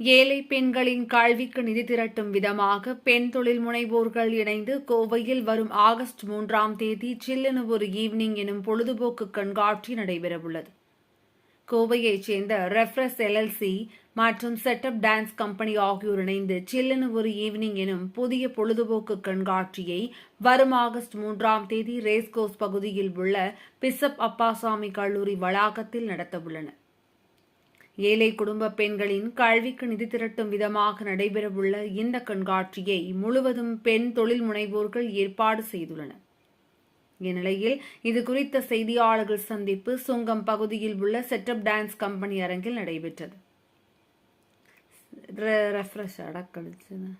ஏழை பெண்களின் கல்விக்கு நிதி திரட்டும் விதமாக பெண் தொழில் முனைவோர்கள் இணைந்து கோவையில் வரும் ஆகஸ்ட் மூன்றாம் தேதி சில்லென ஒரு ஈவினிங் எனும் பொழுதுபோக்கு கண்காட்சி நடைபெறவுள்ளது. கோவையைச் சேர்ந்த ரெஃப்ரெஸ் எல்எல்சி மற்றும் செட்டப் டான்ஸ் கம்பெனி ஆகியோர் இணைந்து சில்லென ஒரு ஈவினிங் எனும் புதிய பொழுதுபோக்கு கண்காட்சியை வரும் ஆகஸ்ட் மூன்றாம் தேதி ரேஸ்கோஸ் பகுதியில் உள்ள பிசப் அப்பாசாமி கல்லூரி வளாகத்தில் நடத்தவுள்ளனர். ஏழை குடும்ப பெண்களின் கல்விக்கு நிதி திரட்டும் விதமாக நடைபெறவுள்ள இந்த கண்காட்சியை முழுவதும் பெண் தொழில் முனைவோர்கள் ஏற்பாடு செய்துள்ளனர். இந்நிலையில் இது குறித்த செய்தியாளர்கள் சந்திப்பு சுங்கம் பகுதியில் உள்ள செட்டப் டான்ஸ் கம்பெனி அரங்கில் நடைபெற்றது. ரெஃப்ரெஷ் அடக்கழிச்சுன்னு